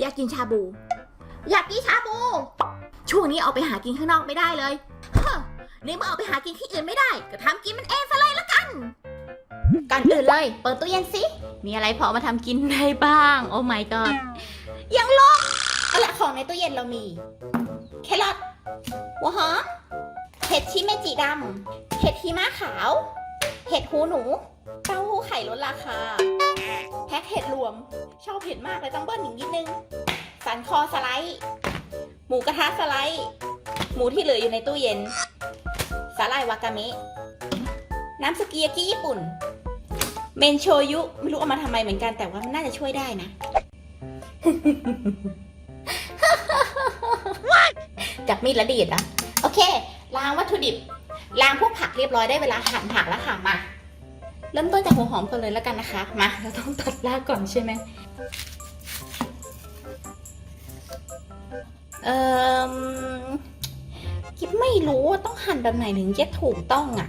อยากกินชาบู อยากกินชาบู ช่วงนี้เอาไปหากินข้างนอกไม่ได้เลย เฮ้อในเมื่อเอาไปหากินที่อื่นไม่ได้ ก็ทำกินมันเองซะเลยละกัน ก่อนอื่นเลย เปิดตู้เย็นสิ มีอะไรพอมาทำกินได้บ้าง โอ้ my god ยังลกเอาละของในตู้เย็นเรามี แครอทหัวหอมเห็ดชิเมจิดำเห็ดหิมะขาว เห็ดหูหนู เต้าหู้ไข่ลดราคา แพ็คเห็ดรวม ชอบเห็ดมากเลยต้องเบิ้ลอีกนิดนึง สันคอสไลด์ หมูกระทะสไลด์ หมูที่เหลืออยู่ในตู้เย็น สาหร่ายวากาเมะ น้ำสุกิยากิญี่ปุ่น เมนโชยุ ไม่รู้เอามาทำไมเหมือนกันแต่ว่ามันน่าจะช่วยได้นะ จับมีดแล้วดีดนะ โอเค ล้างวัตถุดิบ ล้างพวกผักเรียบร้อยได้เวลาหั่นผักแล้วค่ะมา เริ่มต้นจากหัวหอมก่อนเลยแล้วกันนะคะ มาเราต้องตัดรากก่อนใช่ไหมเอ่อกิ๊บไม่รู้ว่าต้องหั่นแบบไหนถึงจะถูกต้องอะ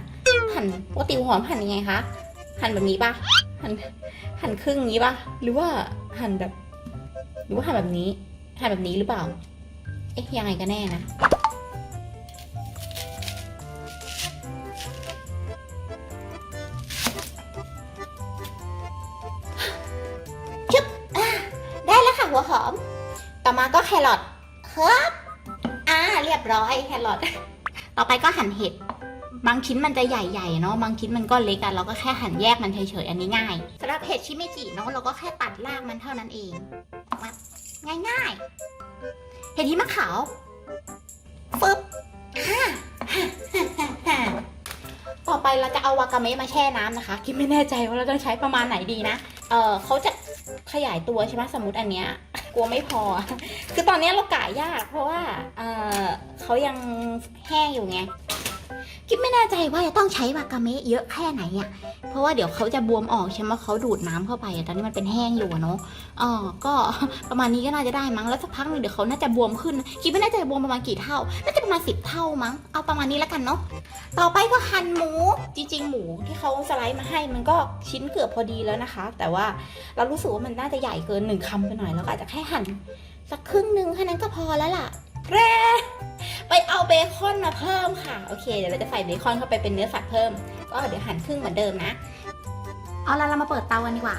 หั่นปกติหัวหอมหั่นยังไงคะ หั่นแบบนี้ปะหั่นหั่นครึ่งนี้ปะหรือว่าหั่นแบบ หรือว่าหั่นแบบนี้ หั่นแบบนี้หรือเปล่า เอ๊ะยังไงกันแน่นะ รอทครับอ่าเรียบร้อยแครอทต่อไปก็หั่นเห็ด บางชิ้นมันจะใหญ่ๆเนาะบางชิ้นมันก็เล็กอะเราก็แค่หั่นแยกมันเฉยๆอันนี้ง่ายสำหรับเห็ดชิเมจิเนาะเราก็แค่ตัดรากมันเท่านั้นเองมาง่ายๆ เห็ดหิมะขาวฟึบอ่าต่อไปเราจะเอาวากาเมะมาแช่น้ำนะคะ คิดไม่แน่ใจว่าเราต้องใช้ประมาณไหนดีนะ เออเขาจะขยายตัวใช่ไหมสมมติอันเนี้ย กลัวไม่พอ คือตอนนี้เรากะยาก เพราะว่า เออเขายังแห้งอยู่ไง คิดไม่แน่ใจว่าจะต้องใช้วากาเมะเยอะแค่ไหนอะเพราะว่าเดี๋ยวเขาจะบวมออกใช่ไหมเขาดูดน้ำเข้าไปอตอนนี้มันเป็นแห้งอยู่เนาะอ๋อก็ประมาณนี้ก็น่าจะได้มั้งแล้วสักพักหนึงเดี๋ยวเขาน่าจะบวมขึ้นคิดไม่แน่ใจบวมประมาณกี่เท่าน่าจะประมาณสิบเท่ามั้งเอาประมาณนี้แล้วกันเนาะต่อไปก็หั่นหมูจริงๆ หมูที่เขาสไลด์มาให้มันก็ชิ้นเกือบพอดีแล้วนะคะ แต่ว่าเรารู้สึกว่ามันน่าจะใหญ่เกินหนึ่งคำไปหน่อยแล้วก็อาจจะแค่หั่นสักครึ่งหนึ่งแค่นั้นก็พอแล้วล่ะ แร่ไปเอาเบคอนมาเพิ่มค่ะ โอเค เดี๋ยวเราจะใส่เบคอนเข้าไปเป็นเนื้อสัตว์เพิ่ม ก็เดี๋ยวหั่นครึ่งเหมือนเดิมนะ เอาละเรามาเปิดเตากันดีกว่า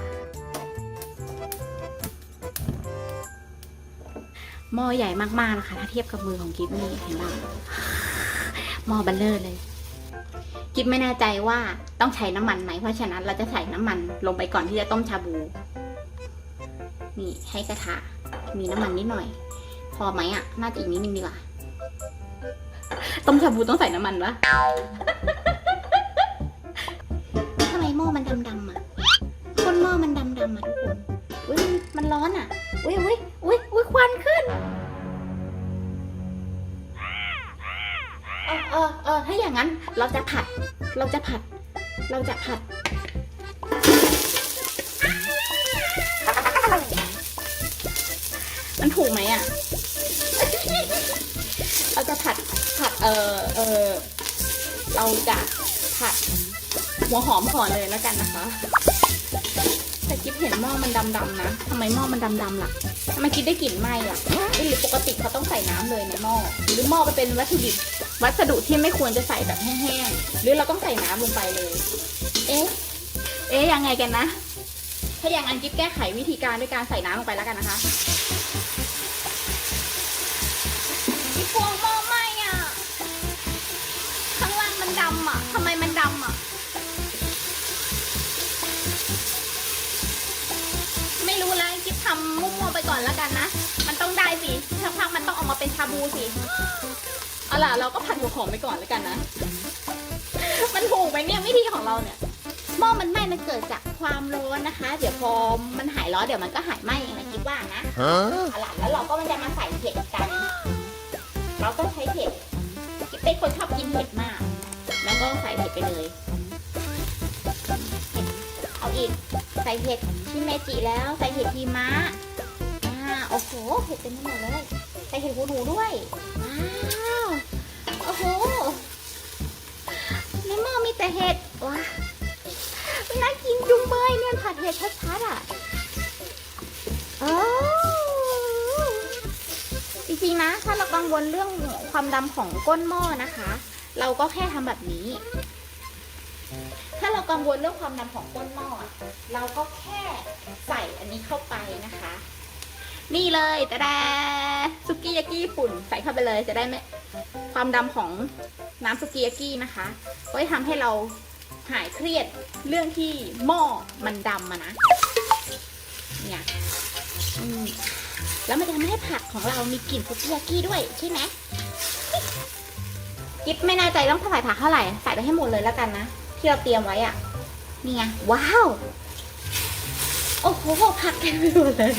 หม้อใหญ่มากๆนะคะ ถ้าเทียบกับมือของกิฟนี่เห็นไหมหม้อบัลเลอร์เลย กิฟไม่แน่ใจว่าต้องใช้น้ำมันไหม เพราะฉะนั้นเราจะใส่น้ำมันลงไปก่อนที่จะต้มชาบู นี่ให้กระทะมีน้ำมันนิดหน่อย พอไหมอะ น่าจะอีกนิดนึงดีกว่า ต้มชาบูต้องใส่น้ำมันวะทำไมหม้อมันดำๆอะก้นหม้อมันดำๆอะทุกคน อุ้ยมันมันร้อนอะ อุ้ยอุ้ยอุ้ยอุ้ยควันขึ้น เออเออเออถ้าอย่างนั้น เราจะผัด เราจะผัด เราจะผัดมันถูกไหมอะ เออเออเราจะผัดหัวหอมก่อนเลยแล้วกันนะคะ แต่กิ๊บเห็นหม้อมันดำๆนะทำไมหม้อมันดำๆล่ะทำไมกิ๊บได้กลิ่นไหม้ล่ะหรือปกติเขาต้องใส่น้ำเลยในหม้อหรือหม้อมันเป็นวัตถุดิบวัสดุที่ไม่ควรจะใส่แบบแห้งๆหรือเราต้องใส่น้ำลงไปเลย เอ๊ะเอ๊ะยังไงกันนะ ถ้าอย่างนั้นกิ๊บแก้ไขวิธีการด้วยการใส่น้ำลงไปแล้วกันนะคะกิ๊บกลัวหม้อไหม้อ มันดำอะทำไมมันดำอะ ไม่รู้แล้วกิ๊บทำมั่วๆไปก่อนแล้วกันนะ มันต้องได้สิสักพักมันต้องออกมาเป็นชาบูสิ เอาล่ะ เราก็ผัดหัวหอมไปก่อนแล้วกันนะ มันถูกไหมเนี่ยวิธีของเราเนี่ยหม้อมันไหม้มันเกิดจากความร้อนนะคะ เดี๋ยวพอมันหายร้อนเดี๋ยวมันก็หายไหม้เองนะคิดว่านะ Huh? เอาล่ะแล้วเราก็มันจะมาใส่เห็ดกัน เราต้องใช้เห็ดกิ๊บเป็นคนชอบกินเห็ดมากแล้ว ก็ใส่เห็ดไปเลยเห็ดเอาอีก ใส่เห็ดชิเมจิแล้ว ใส่เห็ดหิมะอ่าโอ้โห เห็ดเต็มไปหมดเลย ใส่เห็ดหูหนูด้วย ว้าว โอ้โหในหม้อมีแต่เห็ด ว้าน่ากินจุงเบยเนี่ยผัดเห็ดชัดๆอะโอ้จริงๆนะ ถ้าเรากังวลเรื่องความดำของก้นหม้อนะคะ เราก็แค่ทำแบบนี้ ถ้าเรากังวลเรื่องความดำของก้นหม้อเราก็แค่ใส่อันนี้เข้าไปนะคะ นี่เลยแต่ดซุกี้ยากิญี่ปุ่นใส่เข้าไปเลยจะได้ไม่ความดำของน้ำซุกี้ยากินะคะก็จะทำให้เราหายเครียดเรื่องที่หม้อมันดำอะนะ เนี่ยแล้วมันจะทำให้ผักของเรามีกลิ่นซุกี้ยากิด้วยใช่ไหม กิ๊บไม่แน่ใจต้องใส่ผักเท่าไหร่ ใส่ไปให้หมดเลยแล้วกันนะ ที่เราเตรียมไว้อะนี่ไง ว้าว โอ้โหผักเต็มไปหมดเลย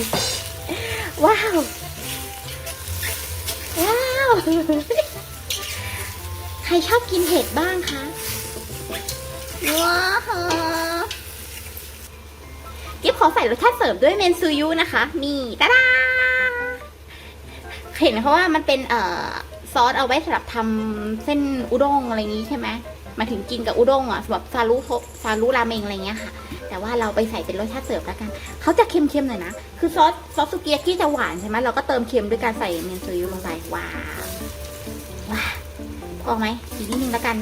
ว้าว ว้าว ใครชอบกินเห็ดบ้างคะ ว้าวกิ๊บขอใส่รสชาติเสริมด้วยเมนซูยุนะคะ นี่ตาดาเห็นเพราะว่ามันเป็นเอ่อ ซอสเอาไว้สำหรับทำเส้นอุด้งอะไรอย่างนี้ใช่ไหมมาถึงกินกับอุด้งอะสำหรับซารุโทซารุราเมงอะไรเงี้ยค่ะ แต่ว่าเราไปใส่เป็นรสชาติเสริมแล้วกัน เขาจะเค็มๆหน่อยนะ คือซอสซอสสุกี้ยากิจะหวานใช่ไหมเราก็เติมเค็มด้วยการใส่เมนซูยุลงไป ว้าวว้าวพอไหมอีกนิดนึงแล้วกัน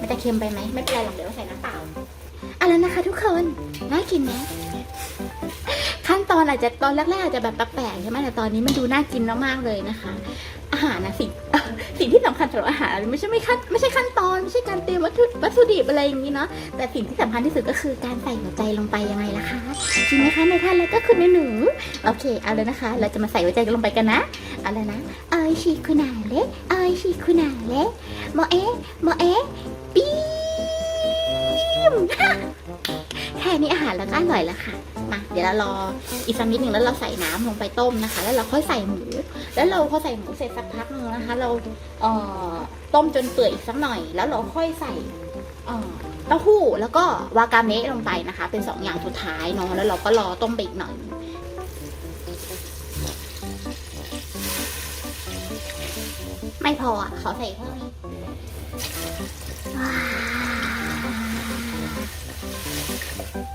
มันจะเค็มไปไหม ไม่เป็นไรหรอกเดี๋ยวเราใส่น้ำเปล่าเอาแล้วนะคะทุกคน น่ากินไหมขั้นตอนอาจจะตอนแรกๆอาจจะแบบแปลกๆใช่ไหมแต่ตอนนี้มันดูน่ากินมากๆเลยนะคะ อาหารนะสิ่งสิ่งที่สำ คัญสำหรับอาหารไม่ใช่ไม่ขั้นไม่ใช่ขั้นตอนไม่ใช่การเตรียมวัตถุวัตถุดิบอะไรอย่างนี้เนาะแต่สิ่งที่สำคัญที่สุดก็คือการใส่หัวใจลงไปยังไงล่ะคะจริงไหมคะในท่านแล้วก็คือในหนูโอเคเอาเลยนะคะ เราจะมาใส่หัวใจลงไปกันนะเอาเลยนะไอชิคุนาเละไอชิคุนาเละโมเอะโมเอะปีม แค่นี้อาหารเราก็อร่อยแล้วค่ะมาเดี๋ยวเรารออีกสักนิดหนึ่งแล้วเราใส่น้ำลงไปต้มนะคะ แล้วเราค่อยใส่หมู แล้วเราพอใส่หมูเสร็จสักพักนึงนะคะ เราเอ่อต้มจนเปื่อยอีกสักหน่อย แล้วเราค่อยใส่เอ่อเต้าหู้แล้วก็วากาเมะลงไปนะคะ เป็นสองอย่างสุดท้ายเนาะแล้วเราก็รอต้มไปอีกหน่อยไม่พออะขอใส่เพิ่มอีก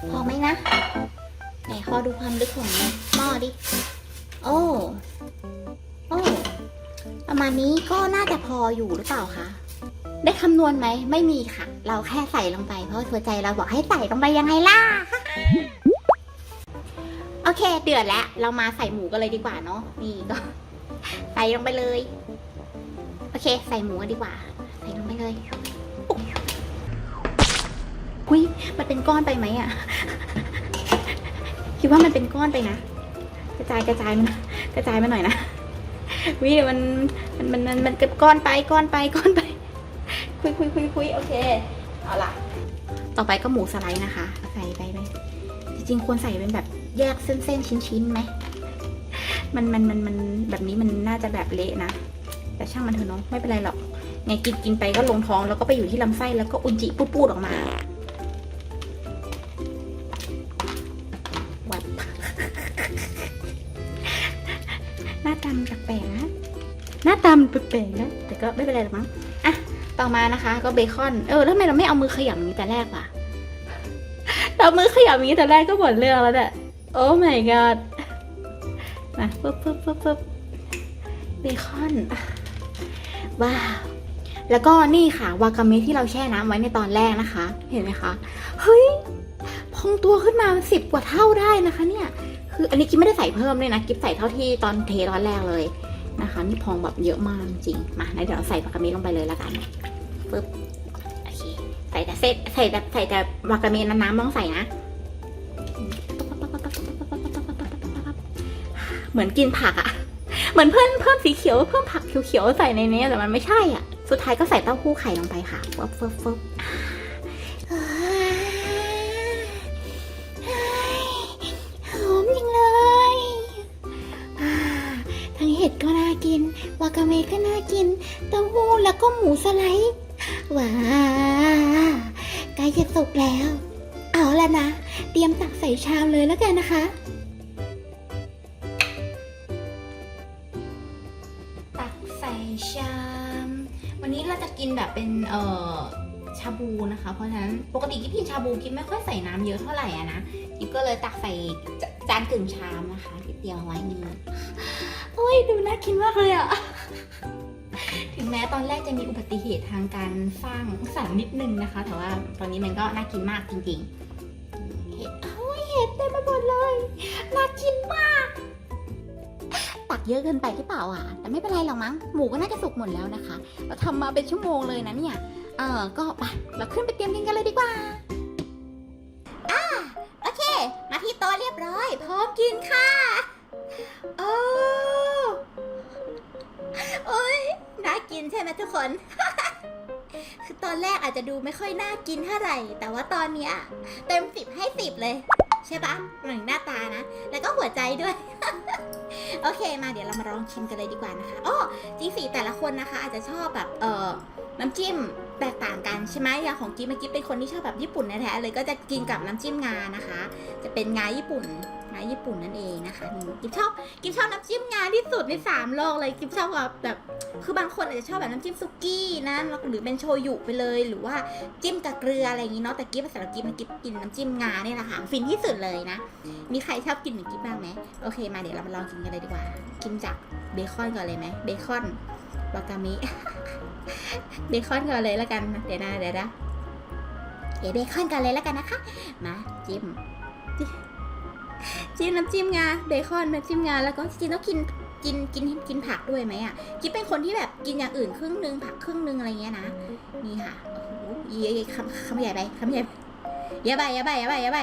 พอไหมนะ ไหนขอดูความลึกของหม้อดิ โอ้ โอ้ ประมาณนี้ก็น่าจะพออยู่หรือเปล่าคะ ได้คำนวณไหม ไม่มีค่ะ เราแค่ใส่ลงไป เพราะหัวใจเราบอกให้ใส่ลงไปยังไงล่ะ โอเค เดือดแล้ว เรามาใส่หมูกันเลยดีกว่าเนาะ นี่ก็ ใส่ลงไปเลย โอเค ใส่หมูกันดีกว่า ใส่ลงไปเลย อุ้ยมันเป็นก้อนไปไหมอะคิดว่ามันเป็นก้อนไปนะ กระจายกระจายมันกระจายมาหน่อยนะวิมันมันมันมันมันเกิดก้อนไปก้อนไปก้อนไป คุยคุยคุยคุยโอเคเอาล่ะ ต่อไปก็หมูสไลด์นะคะ ใส่ไปไหมจริงๆควรใส่เป็นแบบแยกเส้นๆชิ้นๆไหมมันมันมันมันแบบนี้มันน่าจะแบบเละนะ แต่ช่างมันเถอะเนาะไม่เป็นไรหรอก ไงกินกินไปก็ลงท้องแล้วก็ไปอยู่ที่ลำไส้แล้วก็อุจจิปูดๆออกมาามันแปลกๆนะ แต่ก็ไม่เป็นไรหรอกมั้ง อะ ต่อมานะคะ ก็เบคอน เออ แล้วทำไมเราไม่เอามือขยำอย่างนี้แต่แรกวะเรามือขยำอย่างนี้แต่แรกก็หมดเรื่องแล้วแหละโอ้ my god มาปึ๊บปึ๊บปึ๊บปึ๊บเบคอน ว้าว แล้วก็นี่ค่ะ วากาเมะที่เราแช่น้ำไว้ในตอนแรกนะคะ เห็นไหมคะ เฮ้ย พองตัวขึ้นมาสิบกว่าเท่าได้นะคะเนี่ย คืออันนี้กิ๊บไม่ได้ใส่เพิ่มเลยนะ กิ๊บใส่เท่าที่ตอนเทตอนแรกเลย นะคะ นี่พองแบบเยอะมากจริงมาเดี๋ยวเราใส่วากาเมะลงไปเลยละกันปึ๊บโอเคใส่แต่เส้นใส่แต่ใส่แต่วากาเมะน้ำๆไม่ต้องใส่นะเหมือนกินผักอะเหมือนเพิ่มเพิ่มสีเขียวเพิ่มผักเขียวๆใส่ในนี้แต่มันไม่ใช่อะ สุดท้ายก็ใส่เต้าหู้ไข่ลงไปค่ะฟึบฟึบฟึบ เต้าหู้แล้วก็หมูสไลด์ว้าใกล้จะสุกแล้ว เอาละนะ เตรียมตักใส่ชามเลยแล้วกันนะคะ ตักใส่ชาม วันนี้เราจะกินแบบเป็นเอ่อชาบูนะคะ เพราะฉะนั้นปกติกิ๊บกินชาบูกิ๊บไม่ค่อยใส่น้ำเยอะเท่าไหร่อะนะกิ๊บก็เลยตักใส่จจานกึ่งชามนะคะที่เตรียมเอาไว้นี่โอ้ยดูน่ากินมากเลยอะ ถึงแม้ตอนแรกจะมีอุบัติเหตุทางการสร้างสรรค์นิดนึงนะคะ แต่ว่าตอนนี้มันก็น่ากินมากจริงๆเห็ดโอ้ยเห็ดเต็มไปหมดเลย น่ากินมาก ตักเยอะเกินไปหรือเปล่าอะ แต่ไม่เป็นไรหรอกมั้ง หมูก็น่าจะสุกหมดแล้วนะคะ เราทำมาเป็นชั่วโมงเลยนะเนี่ย เออก็ไป เราขึ้นไปเตรียมกินกันเลยดีกว่าอ่าโอเค มาที่โต๊ะเรียบร้อย พร้อมกินค่ะโอ้ น่ากินใช่ไหมทุกคน คือตอนแรกอาจจะดูไม่ค่อยน่ากินเท่าไหร่ แต่ว่าตอนเนี้ยเต็มสิบให้สิบเลย ใช่ปะหนึ่งหน้าตานะ แล้วก็หัวใจด้วย โอเคมาเดี๋ยวเรามาลองชิมกันเลยดีกว่านะคะอ๋อจริงสิแต่ละคนนะคะ อาจจะชอบแบบเออน้ำจิ้ม แตกต่างกันใช่ไหมอย่างของกิ๊บเมื่อกี้เป็นคนที่ชอบแบบญี่ปุ่นแท้ๆเลยก็จะกินกับน้ำจิ้มงานะคะ จะเป็นงาญี่ปุ่นงาญี่ปุ่นนั่นเองนะคะกิ๊บชอบกิ๊บชอบน้ำจิ้มงาที่สุดในสามโลกเลยกิ๊บชอบแบบแบบ คือบางคนอาจจะชอบแบบน้ำจิ้มซุกี้นะหรือเป็นโชยุไปเลย หรือว่าจิ้มกับเกลืออะไรอย่างงี้เนาะแต่กิ๊บสำหรับกิ๊บมันกิ๊บกินน้ำจิ้มงาเนี่ยแหละค่ะฟินที่สุดเลยนะ มีใครชอบกินเหมือนกิ๊บบ้างไหมโอเคมาเดี๋ยวเรามาลองกินกันเลยดีกว่ากินจากเบคอนก่อนเลยไหมเบคอนวากามิ เบคอนก่อนเลยแล้วกันเดี๋ยวนะเดี๋ยวนะเดี๋ยวเบคอนก่อนเลยแล้วกันนะคะ มาจิ้มจิ้มน้ำจิ้มงาเบคอนน้ำจิ้มงาแล้วก็จริงต้องกินกินกินกินผักด้วยไหมอะกิ๊บเป็นคนที่แบบกินอย่างอื่นครึ่งนึงผักครึ่งนึงอะไรเงี้ยนะนี่ค่ะโอ้โหเย้คำคำใหญ่ไปคำใหญ่เยอะไปเยอะไปเยอะไปเยอะไป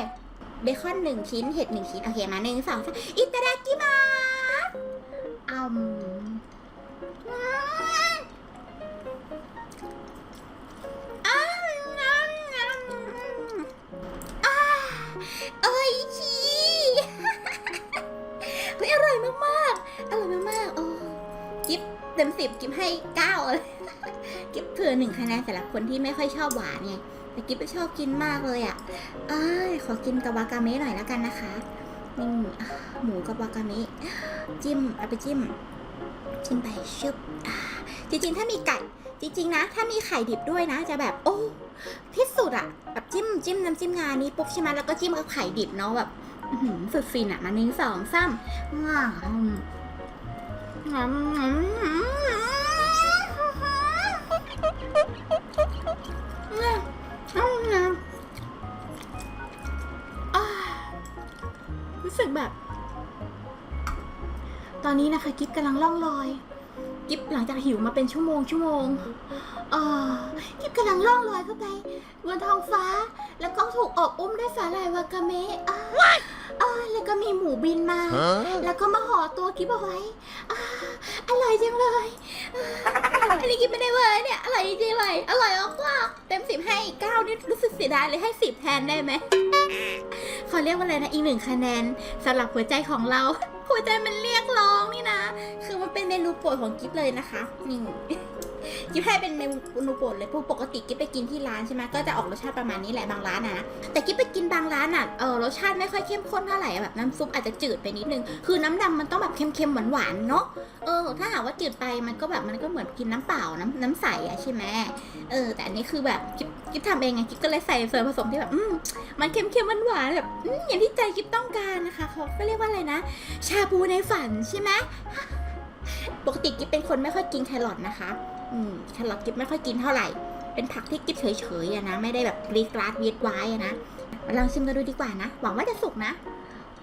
เบคอนหนึ่งชิ้นเห็ดหนึ่งชิ้นโอเคมาหนึ่งสองสามอิตาดากิมาอืม เต็มสิบกิฟให้เก้าเลย กิฟเผื่อหนึ่งคะแนนสำหรับคนที่ไม่ค่อยชอบหวานไงแต่กิฟชอบกินมากเลยอะอ้ยขอกินกับวากาเมะหน่อยแล้วกันนะคะนี่หมูกับวากาเมะจิ้มเอาไปจิ้ม จิ้มไปชึบจริงๆ ถ้ามีไก่ จริง ๆ นะ ถ้ามีไข่ดิบด้วยนะ จะแบบโอ้ที่สุดอะแบบจิ้มจิ้มน้ำจิ้มงานี้ปุ๊บใช่ไหมแล้วก็จิ้มกับไข่ดิบเนาะแบบสุดฟินอะมาหนึ่งสองสามว้าว รู้สึกแบบ ตอนนี้นะคะกิ๊บกำลังล่องลอย กิ๊บหลังจากหิวมาเป็นชั่วโมงชั่วโมงเอ่อกิ๊บกำลังล่องลอยเข้าไปบนท้องฟ้า แล้วก็ถูกอบอุ้มด้วยสาหร่ายวากาเมะอ่าอ่าแล้วก็มีหมูบินมา Huh? แล้วก็มาห่อตัวกิ๊บเอาไว้อ่า อร่อยจังเลยอันนี้กินไม่ได้เวอร์เนี่ย อร่อยจริงๆเลย อร่อยมากๆเต็มสิบให้อีกเก้านี่รู้สึกเสียดายเลยให้สิบแทนได้ไหมเขาเรียกว่าอะไรนะ อีกหนึ่งคะแนนสำหรับหัวใจของเรา หัวใจมันเรียกร้องนี่นะ คือมันเป็นเมนูโปรดของกิ๊บเลยนะคะนี่ กิ๊บให้เป็นเมนูโปรดเลยปกติกิ๊บไปกินที่ร้านใช่ไหมก็จะออกรสชาติประมาณนี้แหละบางร้านนะแต่กิ๊บไปกินบางร้านอะเออรสชาติไม่ค่อยเข้มข้นเท่าไหร่อะแบบน้ำซุปอาจจะจืดไปนิดนึงคือน้ำดำมันต้องแบบเค็มๆหวานๆเนาะเออถ้าหากว่าจืดไปมันก็แบบมันก็เหมือนกินน้ำเปล่าน้ำน้ำใสอะใช่ไหมเออ แต่อันนี้คือแบบกิ๊บกิ๊บทำเองไงกิ๊บก็เลยใส่ส่วนผสมที่แบบอืมมันเค็มๆหวานๆแบบอืมอย่างที่ใจกิ๊บต้องการนะคะเขาก็เรียกว่าอะไรนะ ชาบูในฝันใช่ไหมปกติกิ๊บเป็นคนไม่ค่อยกินแครอทนะคะ อืมแครอทกิบไม่ค่อยกินเท่าไหร่ เป็นผักที่กิบเฉยๆอะนะ ไม่ได้แบบกรีดกราดเวียดไว้อะนะ มาลองชิมกันดูดีกว่านะ หวังว่าจะสุกนะ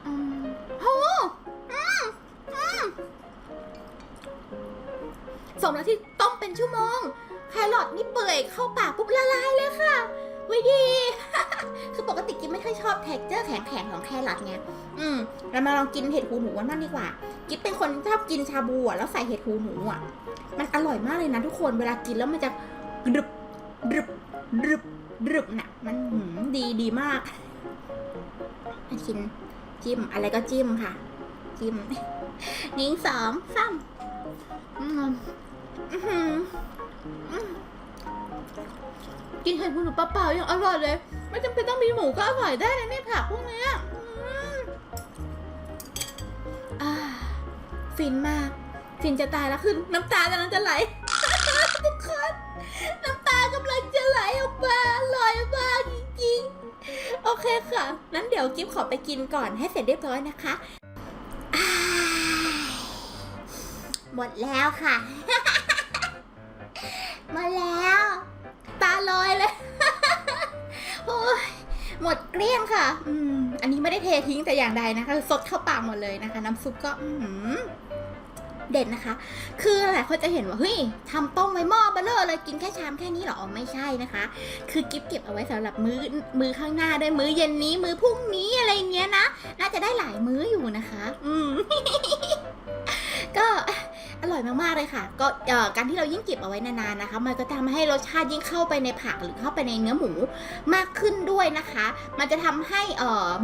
อืมโหอืมอืมสมแล้วที่ต้มเป็นชั่วโมง แครอทนี่เปื่อยเข้าปากปุ๊บละลายเลยค่ะ วิดี คือปกติกิ๊บไม่ค่อยชอบเท็กเจอร์แข็งๆของแครอทไง อืมเรามาลองกินเห็ดหูหนูกันบ้างดีกว่า กิ๊บเป็นคนชอบกินชาบูอะแล้วใส่เห็ดหูหนูอะ มันอร่อยมากเลยนะทุกคน เวลากินแล้วมันจะดรึบดรึบดรึบดรึบน่ะ มันหืมดีดีมากมาชิมจิ้มอะไรก็จิ้มค่ะ จิ้มหนึ่งสองสามอืมอื้อหืออืม กินเห็ดหูหนูเปล่าๆยังอร่อยเลย ไม่จำเป็นต้องมีหมูก็อร่อยได้นะเนี่ยผักพวกเนี้ยอืมอ่าฟินมาก ฟินจะตายแล้วคือน้ำตากำลังจะไหลทุกคนน้ำตากำลังจะไหลออกมาอร่อยมากจริงๆ โอเคค่ะ นั้นเดี๋ยวกิ๊บขอไปกินก่อนให้เสร็จเรียบร้อยนะคะหมดแล้วค่ะมาแล้ว ลอยเลย โอ้ยหมดเกลี้ยงค่ะ อืม อันนี้ไม่ได้เททิ้งแต่อย่างใดนะคะ สดเข้าปากหมดเลยนะคะ น้ำซุปก็ อืเด็ดนะคะ คือหลายคนจะเห็นว่าเฮ้ยทำต้มไว้หม้อเบลเลอร์เลยกินแค่ชามแค่นี้เหรอไม่ใช่นะคะ คือกิฟเก็บเอาไว้สำหรับมื้อมื้อข้างหน้าด้วยมื้อเย็นนี้มื้อพรุ่งนี้อะไรเงี้ยนะ น่าจะได้หลายมื้ออยู่นะคะ อืม อร่อยมากๆเลยค่ะ ก็การที่เรายิ่งเก็บเอาไว้นานๆนะคะ มันก็ทำให้รสชาติยิ่งเข้าไปในผักหรือเข้าไปในเนื้อหมูมากขึ้นด้วยนะคะ มันจะทำให้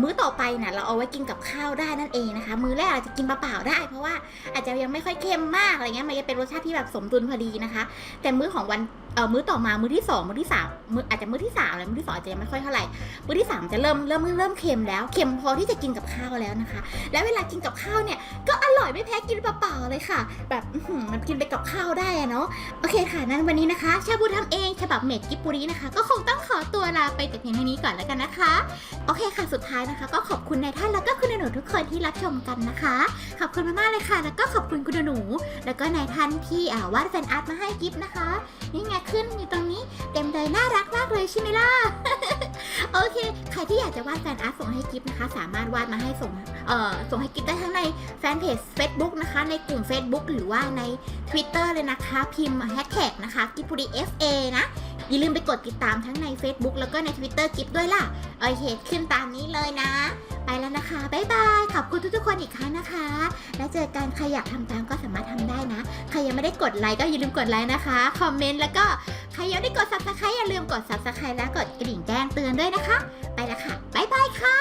มื้อต่อไปน่ะเราเอาไว้กินกับข้าวได้นั่นเองนะคะ มื้อแรกอาจจะกินเปล่าๆได้ เพราะว่าอาจจะยังไม่ค่อยเค็มมากอะไรเงี้ยมันจะเป็นรสชาติที่แบบสมดุลพอดีนะคะ แต่มื้อของวัน เอ่อมื้อต่อมามื้อที่สองมื้อที่สามมื้ออาจจะมื้อที่สามอะไรมื้อที่สองอาจจะยังไม่ค่อยเท่าไหร่มื้อที่สามจะเริ่มเริ่มเริ่มเค็มแล้วเค็มพอที่จะกินกับข้าวแล้วนะคะ แล้วเวลากินกับข้าวเนี่ยก็อร่อยไม่แพ้กินเปล่าๆเลยค่ะ แบบมันกินไปกับข้าวได้อะเนาะโอเคค่ะนั้นวันนี้นะคะชาบูทำเองฉบับเมดกิบปุรีนะคะ ก็คงต้องขอตัวลาไปแต่เพียงเท่านี้ก่อนแล้วกันนะคะ โอเคค่ะสุดท้ายนะคะ ก็ขอบคุณนายท่านแล้วก็คุณหนูทุกคนที่รับชมกันนะคะ ขอบคุณมากๆเลยค่ะ แล้วก็ขอบคุณคุณหนู แล้วก็นายท่านที่วาดแฟนอาร์ตมาให้กิฟนะคะนี่ไงขึ้นอยู่ตรงนี้ เต็มเลยน่ารักมากเลยใช่ไหมล่ะ โอเค ใครที่อยากจะวาดแฟนอาร์ตส่งให้กิฟนะคะ สามารถวาดมาให้ส่งเอ่อส่งให้กิฟได้ทั้งในแฟนเพจ Facebook นะคะ ในกลุ่ม Facebook หรือว่าใน Twitter เลยนะคะ พิมพ์แฮชแท็กนะคะกิปุรี FA นะ อย่าลืมไปกดติดตามทั้งใน Facebook แล้วก็ใน Twitter กิฟด้วยล่ะ โอเค ขึ้นตามนี้เลยนะ ไปแล้วนะคะ บ๊ายบาย ขอบคุณทุกๆคนอีกครั้งนะคะ แล้วเจอกันใครอยากทำตามก็สามารถทำได้นะ ใครยังไม่ได้กดไลค์ก็อย่าลืมกดไลค์นะคะ คอมเมนต์แล้วก็ใครยังไม่ได้กด subscribe อย่าลืมกด subscribe และกดกระดิ่งแจ้งเตือนด้วยนะคะ ไปแล้วค่ะ บ๊ายบายค่ะ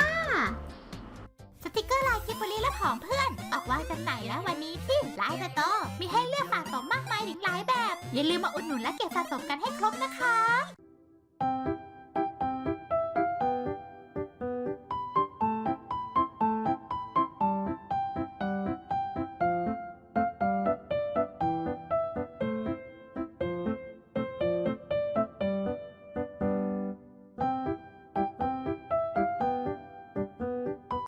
สติกเกอร์ลายกิบบลีและผองเพื่อน ออกวางจำหน่ายแล้ววันนี้ที่ไลน์สโตร์มีให้เลือกสะสมมาก มายถึงหลายแบบ อย่าลืมมาอุดหนุนและเก็บสะสมกันให้ครบนะคะ